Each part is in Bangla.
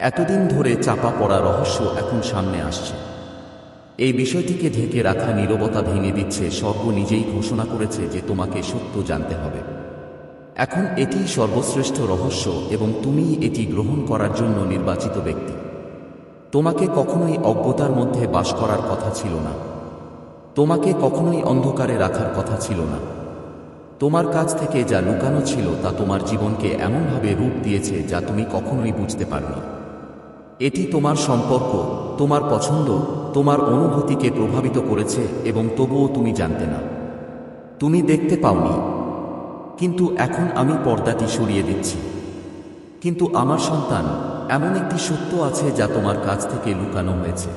এতদিন ধরে চাপা পড়া রহস্য এখন সামনে আসছে। এই বিষয়টিকে ঢেকে রাখা নীরবতা ভেঙে দিচ্ছে, স্বর্গ নিজেই ঘোষণা করেছে যে তোমাকে সত্য জানতে হবে। এখন এটি সর্বশ্রেষ্ঠ রহস্য এবং তুমি এটি গ্রহণ করার জন্য নির্বাচিত ব্যক্তি। তোমাকে কখনোই অজ্ঞতার মধ্যে বাস করার কথা ছিল না। তোমাকে কখনোই অন্ধকারে রাখার কথা ছিল না। তোমার কাছ থেকে যা লুকানো ছিল তা তোমার জীবনকে এমনভাবে রূপ দিয়েছে যা তুমি কখনোই বুঝতে পারনি। এটি তোমার সম্পর্ক, তোমার পছন্দ, তোমার অনুভূতিকে প্রভাবিত করেছে এবং তবুও তুমি জানতে না। তুমি দেখতে পাওনি। কিন্তু এখন আমি পর্দাটি সরিয়ে দিচ্ছি। কিন্তু আমার সন্তান, এমন একটি সত্য আছে যা তোমার কাছ থেকে লুকানো হয়েছে।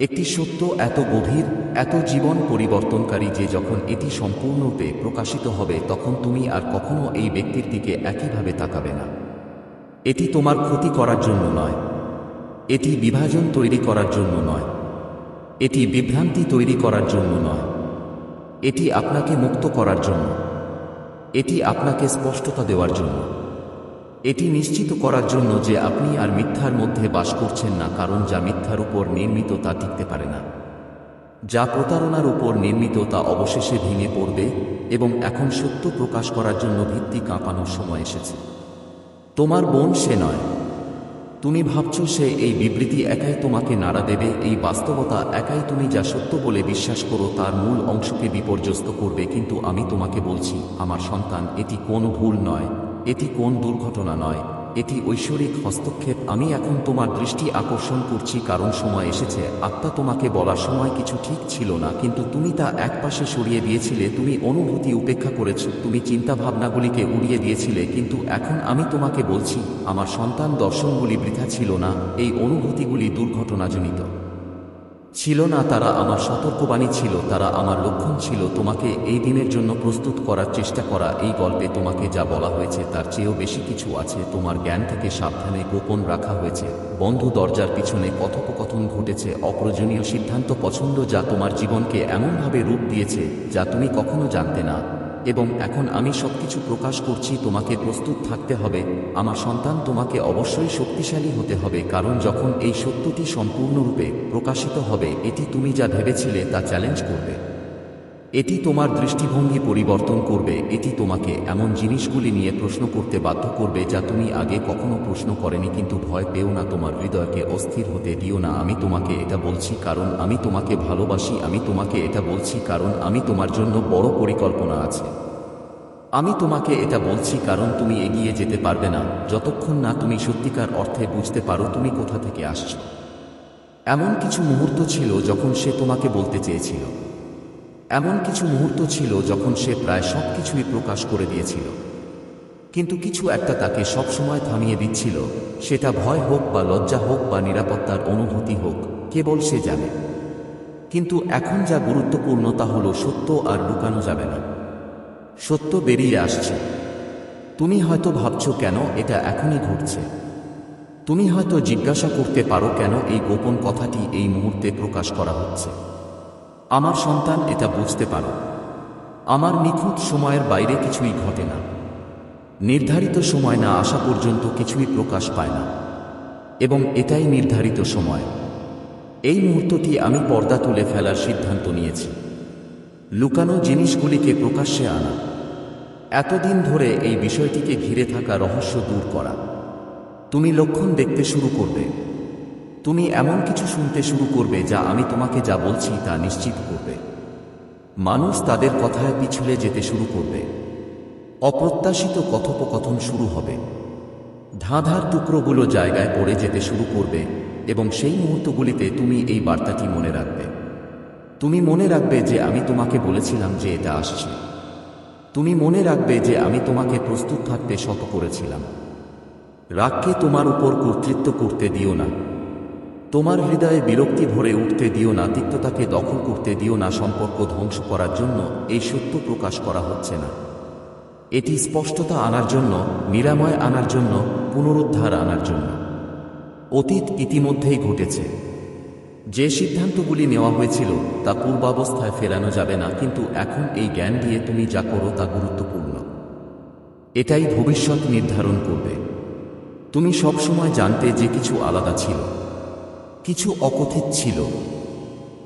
একটি সত্য এত গভীর, এত জীবন পরিবর্তনকারী যে যখন এটি সম্পূর্ণরূপে প্রকাশিত হবে, তখন তুমি আর কখনো এই ব্যক্তির দিকে একইভাবে তাকাবে না। এটি তোমার ক্ষতি করার জন্য নয়। এটি বিভাজন তৈরি করার জন্য নয়। এটি বিভ্রান্তি তৈরি করার জন্য নয়। এটি আপনাকে মুক্ত করার জন্য। এটি আপনাকে স্পষ্টতা দেওয়ার জন্য। এটি নিশ্চিত করার জন্য যে আপনি আর মিথ্যার মধ্যে বাস করছেন না, কারণ যা মিথ্যার উপর নির্মিত তা টিকতে পারে না। যা প্রতারণার উপর নির্মিত তা অবশেষে ভেঙে পড়বে এবং এখন সত্য প্রকাশ করার জন্য ভিত্তি কাঁপানোর সময় এসেছে। তোমার বোন সে নয়। তুমি ভাবছ সে এই বিবৃতি একাই তোমাকে নাড়া দেবে, এই বাস্তবতা একাই তুমি যা সত্য বলে বিশ্বাস করো তার মূল অংশকে বিপর্যস্ত করবে, কিন্তু আমি তোমাকে বলছি, আমার সন্তান, এটি কোনো ভুল নয়, এটি কোন দুর্ঘটনা নয়। এটি ঐশ্বরিক হস্তক্ষেপ। আমি এখন তোমার দৃষ্টি আকর্ষণ করছি কারণ সময় এসেছে। আত্মা তোমাকে বলার সময় কিছু ঠিক ছিল না, কিন্তু তুমি তা এক পাশে সরিয়ে দিয়েছিলে। তুমি অনুভূতি উপেক্ষা করেছ। তুমি চিন্তা ভাবনাগুলিকে উড়িয়ে দিয়েছিলে, কিন্তু এখন আমি তোমাকে বলছি, আমার সন্তান দর্শনগুলি বৃথা ছিল না। এই অনুভূতিগুলি দুর্ঘটনাজনিত। ছিল না তারা আমার সতর্কবাণী ছিল, তারা আমার লক্ষণ ছিল। তোমাকে এই দিনের জন্য প্রস্তুত করার চেষ্টা করা। এই গল্পে তোমাকে যা বলা হয়েছে, তার চেয়েও বেশি কিছু আছে। তোমার জ্ঞান থেকে সাবধানে গোপন রাখা হয়েছে। বন্ধু দরজার পিছনে কথোপকথন ঘটেছে। অপ্রয়োজনীয় সিদ্ধান্ত পছন্দ যা তোমার জীবনকে এমনভাবে রূপ দিয়েছে যা তুমি কখনো জানতে না। এবং এখন আমি সবকিছু প্রকাশ করছি, তোমাকে প্রস্তুত থাকতে হবে। আমার সন্তান তোমাকে অবশ্যই শক্তিশালী হতে হবে, কারণ যখন এই সত্যটি সম্পূর্ণরূপে প্রকাশিত হবে, এটি তুমি যা ভেবেছিলে তা চ্যালেঞ্জ করবে। এটি তোমার দৃষ্টিভঙ্গি পরিবর্তন করবে। এটি তোমাকে এমন জিনিসগুলি নিয়ে প্রশ্ন করতে বাধ্য করবে যা তুমি আগে কখনো প্রশ্ন করেনি, কিন্তু ভয় পেও না, তোমার হৃদয়কে অস্থির হতে দিও না। আমি তোমাকে এটা বলছি কারণ আমি তোমাকে ভালোবাসি, আমি তোমাকে এটা বলছি কারণ আমি তোমার জন্য বড় পরিকল্পনা আছে। আমি তোমাকে এটা বলছি কারণ তুমি এগিয়ে যেতে পারবে না। যতক্ষণ না তুমি সত্যিকার অর্থে বুঝতে পারো তুমি কোথা থেকে আসছো। এমন কিছু মুহূর্ত ছিল যখন সে তোমাকে বলতে চেয়েছিল। এমন কিছু মুহূর্ত ছিল যখন সে প্রায় সব কিছুই প্রকাশ করে দিয়েছিল। কিন্তু কিছু একটা তাকে সবসময় থামিয়ে দিচ্ছিল, সেটা ভয় হোক বা লজ্জা হোক বা নিরাপত্তার অনুভূতি হোক, কেবল সে জানে। কিন্তু এখন যা গুরুত্বপূর্ণ তা হল সত্য আর লুকানো যাবে না। সত্য বেরিয়ে আসছে। তুমি হয়তো ভাবছ কেন এটা এখনই ঘটছে? তুমি হয়তো জিজ্ঞাসা করতে পারো কেন এই গোপন কথাটি এই মুহূর্তে প্রকাশ করা হচ্ছে। আমার সন্তান এটা বুঝতে পারো। আমার নিখুঁত সময়ের বাইরে কিছুই ঘটে না। নির্ধারিত সময় না আসা পর্যন্ত কিছুই প্রকাশ পায় না। এবং এটাই নির্ধারিত সময়। এই মুহূর্তটি আমি পর্দা তুলে ফেলার সিদ্ধান্ত নিয়েছি। লুকানো জিনিসগুলিকে প্রকাশ্যে আনা। এতদিন ধরে এই বিষয়টিকে ঘিরে থাকা রহস্য দূর করা। তুমি লক্ষণ দেখতে শুরু করবে। তুমি এমন কিছু শুনতে শুরু করবে যা আমি তোমাকে যা বলছি তা নিশ্চিত করবে। মানুষ তাদের কথায় পিছলে যেতে শুরু করবে। অপ্রত্যাশিত কথোপকথন শুরু হবে। ধাঁধার টুকরোগুলো জায়গায় পড়ে যেতে শুরু করবে এবং সেই মুহূর্তগুলিতে তুমি এই বার্তাটি মনে রাখবে। তুমি মনে রাখবে যে আমি তোমাকে বলেছিলাম যে এটা আসছে। তুমি মনে রাখবে যে আমি তোমাকে প্রস্তুত থাকতে শত করেছিলাম। রাগকে তোমার উপর কর্তৃত্ব করতে দিও না। তোমার হৃদয়ে বিরক্তি ভরে উঠতে দিও না, তিক্ততাকে দখল করতে দিও না, সম্পর্ক ধ্বংস করার জন্য এই সত্য প্রকাশ করা হচ্ছে না। এটি স্পষ্টতা আনার জন্য, নিরাময় আনার জন্য, পুনরুদ্ধার আনার জন্য। অতীত ইতিমধ্যেই ঘটেছে। যে সিদ্ধান্তগুলি নেওয়া হয়েছিল, তা পূর্বাবস্থায় ফেরানো যাবে না, কিন্তু এখন এই জ্ঞান দিয়ে তুমি যা করো তা গুরুত্বপূর্ণ। এটাই ভবিষ্যৎ নির্ধারণ করবে। তুমি সবসময় জানতে যে কিছু আলাদা ছিল। কিছু অকথিত ছিল।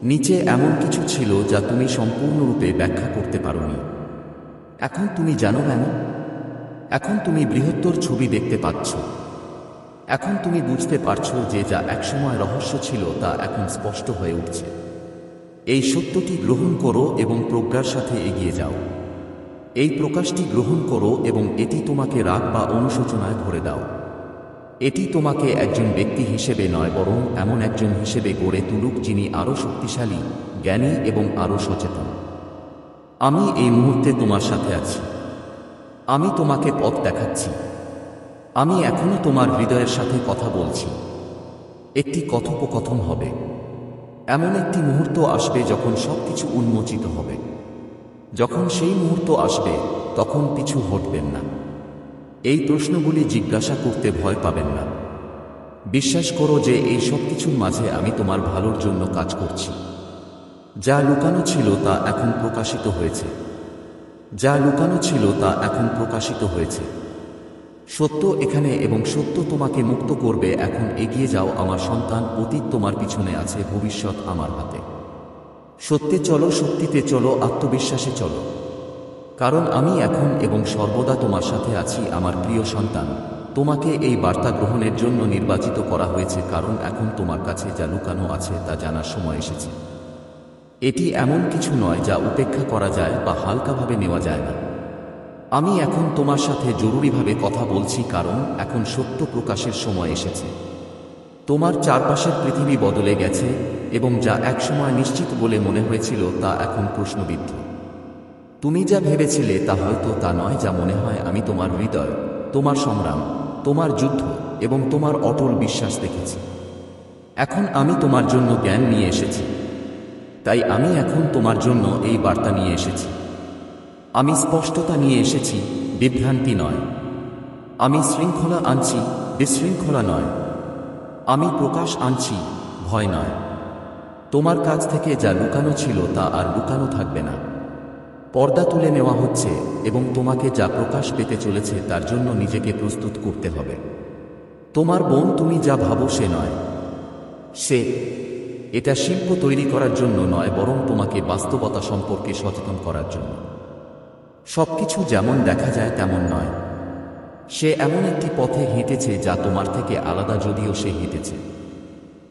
নিচে এমন কিছু ছিল যা তুমি সম্পূর্ণরূপে ব্যাখ্যা করতে পারোনি। এখন তুমি জানো কেন? এখন তুমি বৃহত্তর ছবি দেখতে পাচ্ছ। এখন তুমি বুঝতে পারছ যে যা একসময় রহস্য ছিল তা এখন স্পষ্ট হয়ে উঠছে। এই সত্যটি গ্রহণ করো এবং প্রজ্ঞার সাথে এগিয়ে যাও। এই প্রকাশটি গ্রহণ করো এবং এটি তোমাকে রাগ বা অনুশোচনায় ভরে দাও। এটি তোমাকে একজন ব্যক্তি হিসেবে নয়, বরং এমন একজন হিসেবে গড়ে তুলুক যিনি আরও শক্তিশালী, জ্ঞানী এবং আরও সচেতন। আমি এই মুহূর্তে তোমার সাথে আছি। আমি তোমাকে পথ দেখাচ্ছি। আমি এখনও তোমার হৃদয়ের সাথে কথা বলছি। একটি কথোপকথন হবে। এমন একটি মুহূর্ত আসবে যখন সবকিছু উন্মোচিত হবে। যখন সেই মুহূর্ত আসবে, তখন পিছু হটবেন না। এই প্রশ্নগুলি জিজ্ঞাসা করতে ভয় পাবেন না। বিশ্বাস করো যে এই সব কিছুর মাঝে আমি তোমার ভালোর জন্য কাজ করছি। যা লুকানো ছিল তা এখন প্রকাশিত হয়েছে। যা লুকানো ছিল তা এখন প্রকাশিত হয়েছে। সত্য এখানে এবং সত্য তোমাকে মুক্ত করবে, এখন এগিয়ে যাও, আমার সন্তান অতীত তোমার পিছনে আছে, ভবিষ্যৎ আমার হাতে। সত্যে চলো, সত্যিতে চলো, আত্মবিশ্বাসে চলো। কারণ আমি এখন এবং সর্বদা তোমার সাথে আছি আমার প্রিয় সন্তান। তোমাকে এই বার্তা গ্রহণের জন্য নির্বাচিত করা হয়েছে কারণ এখন তোমার কাছে যা লুকানো আছে তা জানার সময় এসেছে। এটি এমন কিছু নয় যা উপেক্ষা করা যায় বা হালকাভাবে নেওয়া যায় না। আমি এখন তোমার সাথে জরুরিভাবে কথা বলছি কারণ এখন সত্য প্রকাশের সময় এসেছে। তোমার চারপাশের পৃথিবী বদলে গেছে এবং যা একসময় নিশ্চিত বলে মনে হয়েছিল তা এখন প্রশ্নবিদ্ধ। তুমি যা ভেবেছিলে তা হয়তো তা নয় যা মনে হয় আমি তোমার হৃদয়, তোমার সংগ্রাম, তোমার যুদ্ধ এবং তোমার অটল বিশ্বাস দেখেছি। এখন আমি তোমার জন্য জ্ঞান নিয়ে এসেছি। তাই আমি এখন তোমার জন্য এই বার্তা নিয়ে এসেছি। আমি স্পষ্টতা নিয়ে এসেছি, বিভ্রান্তি নয়। আমি শৃঙ্খলা আনছি, বিশৃঙ্খলা নয়। আমি প্রকাশ আনছি, ভয় নয়। তোমার কাছ থেকে যা লুকানো ছিল তা আর লুকানো থাকবে না। পর্দা তুলে নেওয়া হচ্ছে এবং তোমাকে যা প্রকাশ পেতে চলেছে তার জন্য নিজেকে প্রস্তুত করতে হবে। তোমার বোন তুমি যা ভাবো সে নয়। সে, এটা শিল্প তৈরি করার জন্য নয়, বরং তোমাকে বাস্তবতা সম্পর্কে সচেতন করার জন্য। সবকিছু যেমন দেখা যায় তেমন নয়। সে এমন একটি পথে হেঁটেছে যা তোমার থেকে আলাদা যদিও সে হেঁটেছে।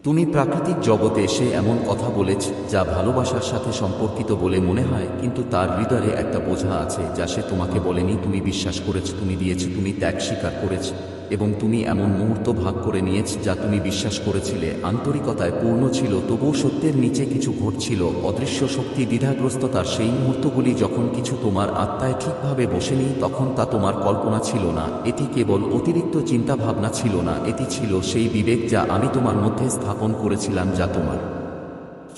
তুমি প্রাকৃতিক জগতে এসে এমন কথা বলেছ, যা ভালোবাসার সাথে সম্পর্কিত বলে মনে হয়, কিন্তু তার হৃদয়ে একটা বোঝা আছে, যা সে তোমাকে বলেনি, তুমি বিশ্বাস করেছ, তুমি দিয়েছ, তুমি ত্যাগ স্বীকার করেছ। এবং তুমি এমন মুহূর্ত ভাগ করে নিয়েছ যা তুমি বিশ্বাস করেছিলে। আন্তরিকতায় পূর্ণ ছিল, তবুও সত্যের নিচে কিছু ঘটছিল। অদৃশ্য শক্তি দ্বিধাগ্রস্ততার সেই মুহূর্তগুলি যখন কিছু তোমার আত্মায় ঠিকভাবে বসেনি, তখন তা তোমার কল্পনা ছিল না। এটি কেবল অতিরিক্ত চিন্তাভাবনা ছিল না। এটি ছিল সেই বিবেক যা আমি তোমার মধ্যে স্থাপন করেছিলাম, যা তোমার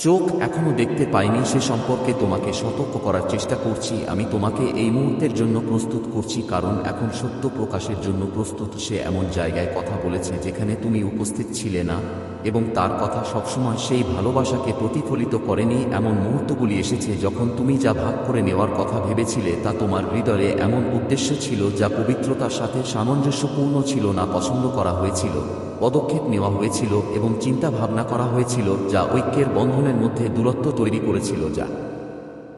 চোখ এখনও দেখতে পাইনি সে সম্পর্কে তোমাকে সতর্ক করার চেষ্টা করছি। আমি তোমাকে এই মুহূর্তের জন্য প্রস্তুত করছি কারণ এখন সত্য প্রকাশের জন্য প্রস্তুত সে এমন জায়গায় কথা বলেছে যেখানে তুমি উপস্থিত ছিলে না এবং তার কথা সবসময় সেই ভালোবাসাকে প্রতিফলিত করেনি। এমন মুহূর্তগুলি এসেছে যখন তুমি যা ভাগ করে নেওয়ার কথা ভেবেছিলে তা তোমার হৃদয়ে এমন উদ্দেশ্য ছিল যা পবিত্রতার সাথে সামঞ্জস্যপূর্ণ ছিল না পছন্দ করা হয়েছিল। পদক্ষেপ নেওয়া হয়েছিল এবং চিন্তা ভাবনা করা হয়েছিল যা ঐক্যের বন্ধনের মধ্যে দূরত্ব তৈরি করেছিল যা।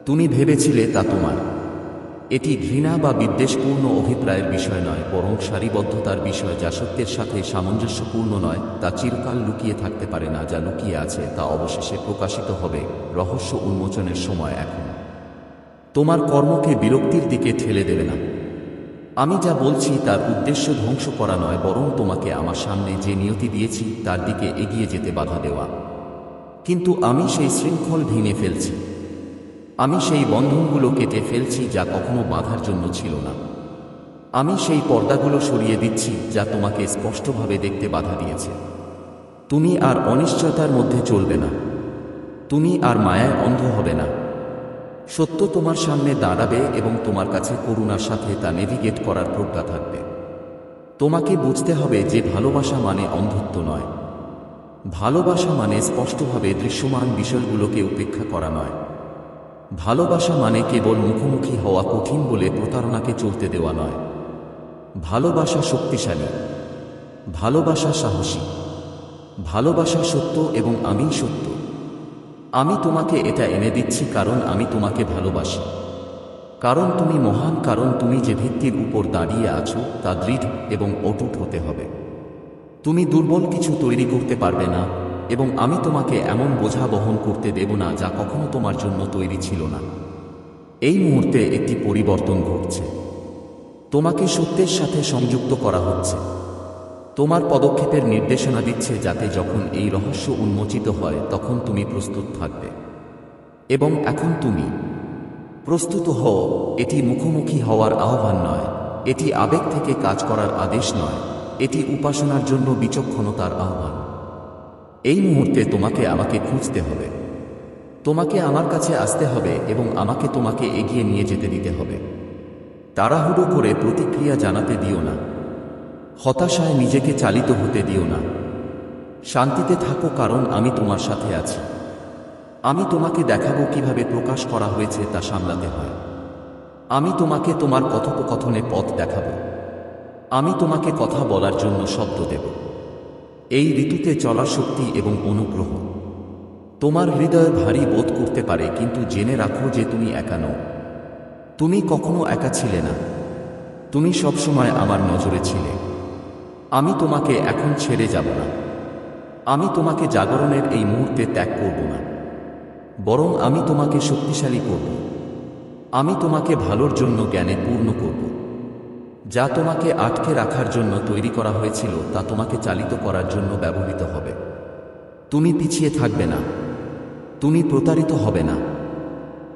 তুমি ভেবেছিলে তা তোমার। এটি ঘৃণা বা বিদ্বেষপূর্ণ অভিপ্রায়ের বিষয় নয়, বরং সারিবদ্ধতার বিষয় যা সত্যের সাথে সামঞ্জস্যপূর্ণ নয়, তা চিরকাল লুকিয়ে থাকতে পারে না, যা লুকিয়ে আছে, তা অবশেষে প্রকাশিত হবে রহস্য উন্মোচনের সময় এখন। তোমার কর্মকে বিরক্তির দিকে ঠেলে দেবে না। আমি যা বলছি তার উদ্দেশ্য ধ্বংস করা নয়, বরং তোমাকে আমার সামনে যে নিয়তি দিয়েছি, তার দিকে এগিয়ে যেতে বাধা দেওয়া। কিন্তু আমি সেই শৃঙ্খল ভেঙে ফেলছি। আমি সেই বন্ধনগুলো কেটে ফেলছি যা কখনো বাধার জন্য ছিল না। আমি সেই পর্দাগুলো সরিয়ে দিচ্ছি যা তোমাকে স্পষ্টভাবে দেখতে বাধা দিয়েছে। তুমি আর অনিশ্চয়তার মধ্যে চলবে না। তুমি আর মায়ায় অন্ধ হবে না। সত্য তোমার সামনে দাঁড়াবে এবং তোমার কাছে করুণার সাথে তা নেভিগেট করার প্রজ্ঞা থাকবে। তোমাকে বুঝতে হবে যে ভালোবাসা মানে অন্ধত্ব নয়। ভালোবাসা মানে স্পষ্টভাবে দৃশ্যমান বিষয়গুলোকে উপেক্ষা করা নয়। ভালোবাসা মানে কেবল মুখোমুখি হওয়া কঠিন বলে প্রতারণাকে চলতে দেওয়া নয়। ভালোবাসা শক্তিশালী। ভালোবাসা সাহসী। ভালোবাসা সত্য এবং আমি সত্য। আমি তোমাকে এটা এনে দিচ্ছি কারণ আমি তোমাকে ভালোবাসি। কারণ তুমি মহান, কারণ তুমি যে ভিত্তির উপর দাঁড়িয়ে আছো তা দৃঢ় এবং অটুট হতে হবে। তুমি দুর্বল কিছু তৈরি করতে পারবে না এবং আমি তোমাকে এমন বোঝা বহন করতে দেব না যা কখনো তোমার জন্য তৈরি ছিল না। এই মুহূর্তে একটি পরিবর্তন ঘটছে। তোমাকে সত্যের সাথে সংযুক্ত করা হচ্ছে। তোমার পদক্ষেপের নির্দেশনা দিচ্ছে যাতে যখন এই রহস্য উন্মোচিত হয়, তখন তুমি প্রস্তুত থাকবে। এবং এখন তুমি প্রস্তুত হও, এটি মুখোমুখি হওয়ার আহ্বান নয়, এটি আবেগ থেকে কাজ করার আদেশ নয়, এটি উপাসনার জন্য বিচক্ষণতার আহ্বান। এই মুহূর্তে তোমাকে আমাকে খুঁজতে হবে। তোমাকে আমার কাছে আসতে হবে এবং আমাকে তোমাকে এগিয়ে নিয়ে যেতে দিতে হবে। তাড়াহুড়ো করে প্রতিক্রিয়া জানাতে দিও না। হতাশায় নিজেকে চালিত হতে দিও না। শান্তিতে থাকো কারণ আমি তোমার সাথে আছি। আমি তোমাকে দেখাবো কীভাবে প্রকাশ করা হয়েছে তা সামলাতে হয়। আমি তোমাকে তোমার কথোপকথনে পথ দেখাবো। আমি তোমাকে কথা বলার জন্য শব্দ দেব। এই ঋতুতে চলার শক্তি এবং অনুগ্রহ। তোমার হৃদয় ভারী বোধ করতে পারে, কিন্তু জেনে রাখো যে তুমি একা নও। তুমি কখনো একা ছিলে না। তুমি সবসময় আমার নজরে ছিলে। আমি তোমাকে এখন ছেড়ে যাব না। আমি তোমাকে জাগরণের এই মুহূর্তে ত্যাগ করব না। বরং আমি তোমাকে শক্তিশালী করব। আমি তোমাকে ভালোর জন্য জ্ঞানে পূর্ণ করব। যা তোমাকে আটকে রাখার জন্য তৈরি করা হয়েছিল, তা তোমাকে চালিত করার জন্য ব্যবহৃত হবে। তুমি পিছিয়ে থাকবে না। তুমি প্রতারিত হবে না।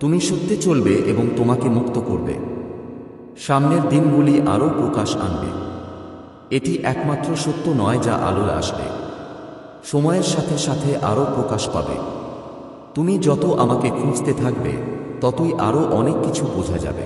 তুমি সত্যে চলবে এবং তোমাকে মুক্ত করবে। সামনের দিনগুলি আরও প্রকাশ আনবে। এটি একমাত্র সত্য নয় যা আলোয় আসবে। সময়ের সাথে সাথে আরও প্রকাশ পাবে। তুমি যত আমাকে খুঁজতে থাকবে, ততই আরও অনেক কিছু বোঝা যাবে।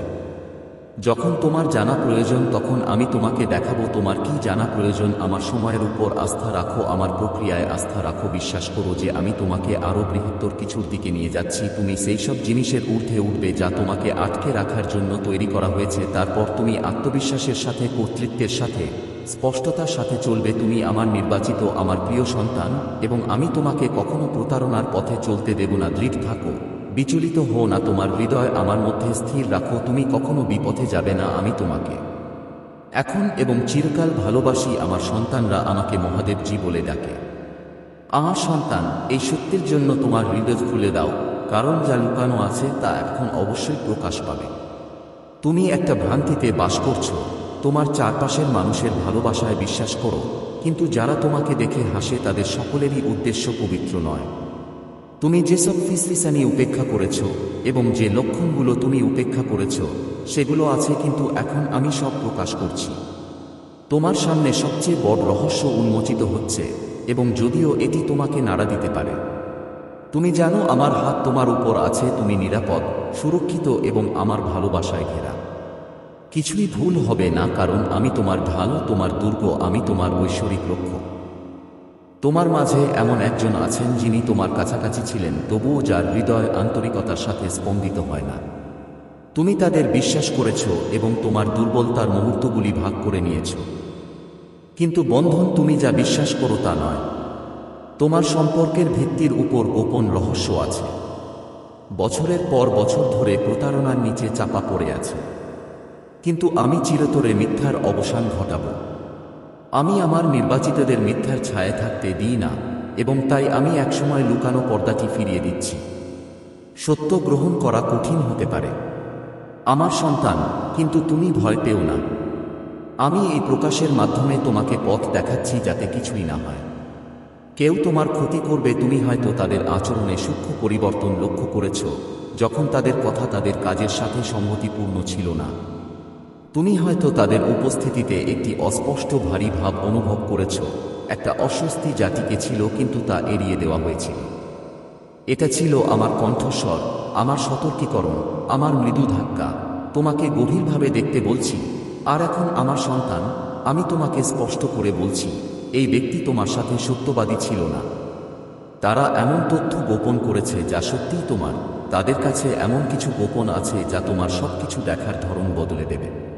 যখন তোমার জানা প্রয়োজন, তখন আমি তোমাকে দেখাবো তোমার কি জানা প্রয়োজন। আমার সময়ের উপর আস্থা রাখো, আমার প্রক্রিয়ায় আস্থা রাখো। বিশ্বাস করো যে আমি তোমাকে আরও বৃহত্তর কিছুর দিকে নিয়ে যাচ্ছি। তুমি সেই সব জিনিসের ঊর্ধ্বে উঠবে যা তোমাকে আটকে রাখার জন্য তৈরি করা হয়েছে। তারপর তুমি আত্মবিশ্বাসের সাথে, কর্তৃত্বের সাথে স্পষ্টতার সাথে চলবে তুমি আমার নির্বাচিত, আমার প্রিয় সন্তান, এবং আমি তোমাকে কখনো প্রতারণার পথে চলতে দেব না। দৃঢ় থাকো। বিচলিত হও না তোমার হৃদয়, আমার মধ্যে স্থির রাখো। তুমি কখনো বিপথে যাবে না আমি তোমাকে। এখন এবং চিরকাল ভালোবাসি আমার সন্তানরা আমাকে মহাদেবজি বলে ডাকে। আমার সন্তান, এই সত্যের জন্য তোমার হৃদয় খুলে দাও, কারণ যা লুকানো আছে তা এখন অবশ্যই প্রকাশ পাবে। তুমি একটা ভ্রান্তিতে বাস করছ। তোমার চারপাশের মানুষের ভালোবাসায় বিশ্বাস করো, কিন্তু যারা তোমাকে দেখে হাসে তাদের সকলেরই উদ্দেশ্য পবিত্র নয়। তুমি যেসব ফিসফিসানি উপেক্ষা করেছ এবং যে লক্ষণগুলো তুমি উপেক্ষা করেছ, সেগুলো আছে কিন্তু এখন আমি সব প্রকাশ করছি। তোমার সামনে সবচেয়ে বড় রহস্য উন্মোচিত হচ্ছে এবং যদিও এটি তোমাকে নাড়া দিতে পারে। তুমি জানো আমার হাত তোমার উপর আছে, তুমি নিরাপদ, সুরক্ষিত এবং আমার ভালোবাসায় ঘেরা। কিছুই ভুল হবে না, কারণ আমি তোমার ঢাল, তোমার দুর্গ, আমি তোমার ঐশ্বরিক রক্ষক। তোমার মাঝে এমন একজন আছেন যিনি তোমার কাছাকাছি ছিলেন, তবুও যার হৃদয় আন্তরিকতার সাথে স্পন্দিত হয় না। তুমি তাদের বিশ্বাস করেছ এবং তোমার দুর্বলতার মুহূর্তগুলি ভাগ করে নিয়েছ। কিন্তু বন্ধন তুমি যা বিশ্বাস করো তা নয়। তোমার সম্পর্কের ভিত্তির উপর গোপন রহস্য আছে। বছরের পর বছর ধরে প্রতারণার নিচে চাপা পড়ে আছে। কিন্তু আমি চিরতরে মিথ্যার অবসান ঘটাব। আমি আমার নির্বাচিতদের মিথ্যার ছায়া থাকতে দিই না, এবং তাই আমি একসময় লুকানো পর্দাটি ফিরিয়ে দিচ্ছি। সত্য গ্রহণ করা কঠিন হতে পারে। আমার সন্তান, কিন্তু তুমি ভয় পেও না। আমি এই প্রকাশের মাধ্যমে তোমাকে পথ দেখাচ্ছি যাতে কিছুই না হয়। কেউ তোমার ক্ষতি করবে, তুমি হয়তো তাদের আচরণে সূক্ষ্ম পরিবর্তন লক্ষ্য করেছ, যখন তাদের কথা তাদের কাজের সাথে সম্মতিপূর্ণ ছিল না। তুমি হয়তো তাদের উপস্থিতিতে একটি অস্পষ্ট ভারী ভাব অনুভব করেছ। একটা অস্বস্তি জাতিকে ছিল, কিন্তু তা এড়িয়ে দেওয়া হয়েছিল। এটা ছিল আমার কণ্ঠস্বর, আমার সতর্কীকরণ, আমার মৃদু ধাক্কা। তোমাকে গভীরভাবে দেখতে বলছি, আর এখন আমার সন্তান, আমি তোমাকে স্পষ্ট করে বলছি, এই ব্যক্তি তোমার সাথে সত্যবাদী ছিল না। তারা এমন তথ্য গোপন করেছে যা সত্যিই তোমার, তাদের কাছে এমন কিছু গোপন আছে যা তোমার সবকিছু দেখার ধরন বদলে দেবে।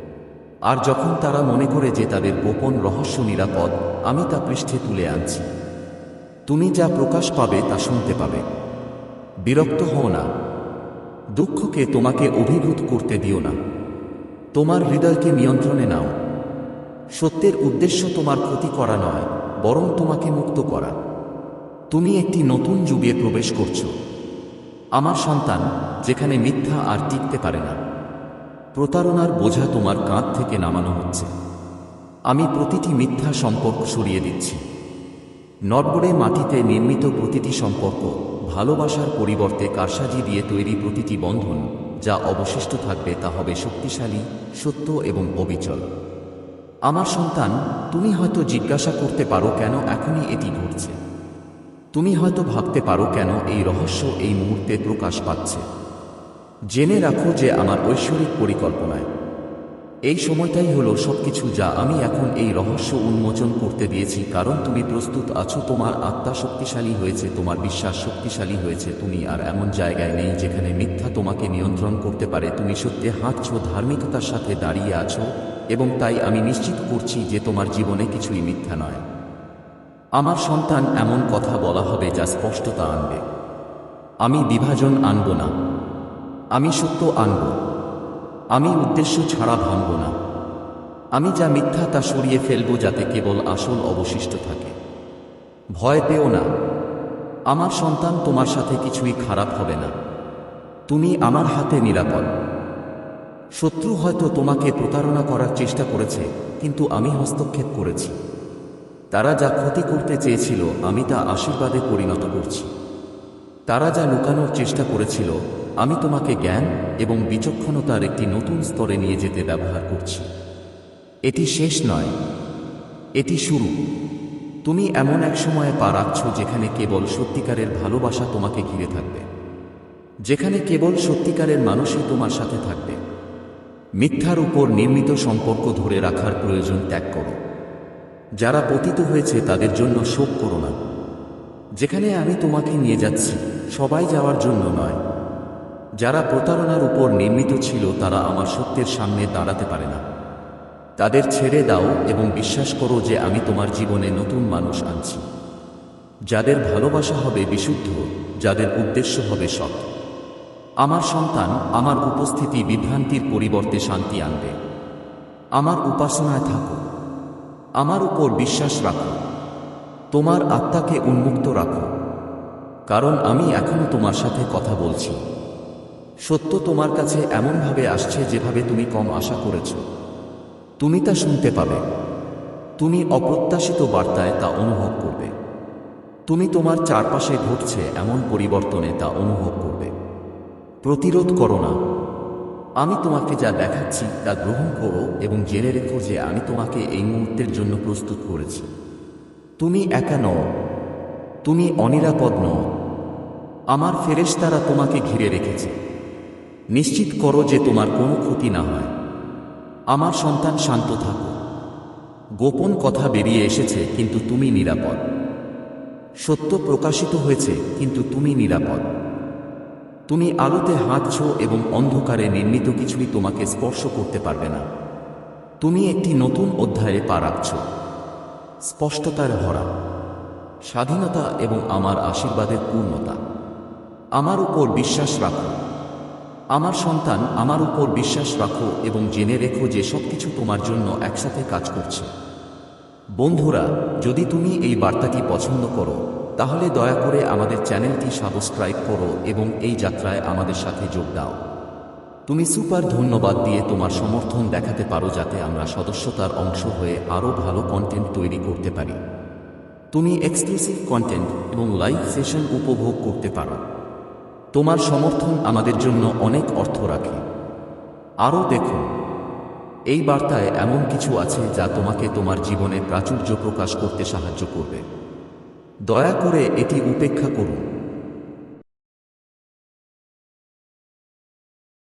আর যখন তারা মনে করে যে তাদের গোপন রহস্য নিরাপদ, আমি তা পৃষ্ঠে তুলে আনছি। তুমি যা প্রকাশ পাবে তা শুনতে পাবে। বিরক্ত হও না। দুঃখকে তোমাকে অভিভূত করতে দিও না। তোমার হৃদয়কে নিয়ন্ত্রণে নাও। সত্যের উদ্দেশ্য তোমার ক্ষতি করা নয়, বরং তোমাকে মুক্ত করা। তুমি একটি নতুন যুগে প্রবেশ করছ। আমার সন্তান, যেখানে মিথ্যা আর টিকতে পারে না। প্রতারণার বোঝা তোমার কাঁধ থেকে নামানো হচ্ছে। আমি প্রতিটি মিথ্যা সম্পর্ক সরিয়ে দিচ্ছি। নটবরে মাটিতে নির্মিত প্রতিটি সম্পর্ক ভালোবাসার পরিবর্তে কারসাজি দিয়ে তৈরি প্রতিটি বন্ধন, যা অবশিষ্ট থাকবে তা হবে শক্তিশালী, সত্য এবং অবিচল। আমার সন্তান, তুমি হয়তো জিজ্ঞাসা করতে পারো কেন এখনই এটি ঘটছে। তুমি হয়তো ভাবতে পারো কেন এই রহস্য এই মুহূর্তে প্রকাশ পাচ্ছে। জেনে রাখো যে আমার ঐশ্বরিক পরিকল্পনায়। এই সময়টাই হলো সবকিছু যা আমি এখন এই রহস্য উন্মোচন করতে দিয়েছি, কারণ তুমি প্রস্তুত আছো, তোমার আত্মা শক্তিশালী হয়েছে, তোমার বিশ্বাস শক্তিশালী হয়েছে, তুমি আর এমন জায়গায় নেই যেখানে মিথ্যা তোমাকে নিয়ন্ত্রণ করতে পারে, তুমি সত্যে হাঁটছ, ধার্মিকতার সাথে দাঁড়িয়ে আছো, এবং তাই আমি নিশ্চিত করছি যে তোমার জীবনে কিছুই মিথ্যা নয়। আমার সন্তান এমন কথা বলা হবে যা স্পষ্টতা আনবে। আমি বিভাজন আনব না। আমি সত্য আনব। আমি উদ্দেশ্য ছাড়া ভাঙব না। আমি যা মিথ্যা তা সরিয়ে ফেলব যাতে কেবল আসল অবশিষ্ট থাকে। ভয় পেও না। আমার সন্তান তোমার সাথে কিছুই খারাপ হবে না। তুমি আমার হাতে নিরাপদ। শত্রু হয়তো তোমাকে প্রতারণা করার চেষ্টা করেছে, কিন্তু আমি হস্তক্ষেপ করেছি। তারা যা ক্ষতি করতে চেয়েছিল, আমি তা আশীর্বাদে পরিণত করছি। তারা যা লুকানোর চেষ্টা করেছিল আমি তোমাকে জ্ঞান এবং বিচক্ষণতার একটি নতুন স্তরে নিয়ে যেতে ব্যবহার করছি। এটি শেষ নয়। এটি শুরু। তুমি এমন এক সময়ে পা রাখছ যেখানে কেবল সত্যিকারের ভালোবাসা তোমাকে ঘিরে থাকবে। যেখানে কেবল সত্যিকারের মানুষই তোমার সাথে থাকবে। মিথ্যার উপর নির্মিত সম্পর্ক ধরে রাখার প্রয়োজন ত্যাগ করো। যারা পতিত হয়েছে তাদের জন্য শোক করো না। যেখানে আমি তোমাকে নিয়ে যাচ্ছি, সবাই যাওয়ার জন্য নয়। যারা প্রতারণার উপর নির্মিত ছিল, তারা আমার সত্যের সামনে দাঁড়াতে পারে না। তাদের ছেড়ে দাও এবং বিশ্বাস করো যে আমি তোমার জীবনে নতুন মানুষ আনছি। যাদের ভালোবাসা হবে বিশুদ্ধ, যাদের উদ্দেশ্য হবে সৎ। আমার সন্তান আমার উপস্থিতি বিভ্রান্তির পরিবর্তে শান্তি আনবে। আমার উপাসনায় থাকো। আমার উপর বিশ্বাস রাখো। তোমার আত্মাকে উন্মুক্ত রাখো। কারণ আমি এখনও তোমার সাথে কথা বলছি। সত্য তোমার কাছে এমনভাবে আসছে যেভাবে তুমি কম আশা করেছ। তুমি তা শুনতে পাবে। তুমি অপ্রত্যাশিত বার্তায় তা অনুভব করবে। তুমি তোমার চারপাশে ঘটছে এমন পরিবর্তনে তা অনুভব করবে। প্রতিরোধ করো না। আমি তোমাকে যা দেখাচ্ছি তা গ্রহণ করো এবং জেনে রেখো যে আমি তোমাকে এই মুহূর্তের জন্য প্রস্তুত করেছি। তুমি একা নও। তুমি অনিরাপদ নও। আমার ফেরেশতারা তোমাকে ঘিরে রেখেছে। নিশ্চিত করো যে তোমার কোনো ক্ষতি না হয়। আমার সন্তান শান্ত থাকো। গোপন কথা বেরিয়ে এসেছে, কিন্তু তুমি নিরাপদ। সত্য প্রকাশিত হয়েছে, কিন্তু তুমি নিরাপদ। তুমি আলোতে হাঁটছ এবং অন্ধকারে নির্মিত কিছুই তোমাকে স্পর্শ করতে পারবে না। তুমি একটি নতুন অধ্যায়ে পা রাখছ। স্পষ্টতার ভরা। স্বাধীনতা এবং আমার আশীর্বাদের পূর্ণতা। আমার উপর বিশ্বাস রাখো। আমার সন্তান আমার উপর বিশ্বাস রাখো এবং জেনে রেখো যে সবকিছু তোমার জন্য একসাথে কাজ করছে। বন্ধুরা, যদি তুমি এই বার্তাটি পছন্দ করো, তাহলে দয়া করে আমাদের চ্যানেলটি সাবস্ক্রাইব করো এবং এই যাত্রায় আমাদের সাথে যোগ দাও। তুমি সুপার ধন্যবাদ দিয়ে তোমার সমর্থন দেখাতে পারো যাতে আমরা সদস্যতার অংশ হয়ে আরও ভালো কন্টেন্ট তৈরি করতে পারি। তুমি এক্সক্লুসিভ কন্টেন্ট এবং লাইভ সেশন উপভোগ করতে পারো। তোমার সমর্থন আমাদের জন্য অনেক অর্থ রাখে। আরও দেখুন, এই বার্তায় এমন কিছু আছে যা তোমাকে তোমার জীবনে প্রাচুর্য প্রকাশ করতে সাহায্য করবে। দয়া করে এটি উপেক্ষা করুন।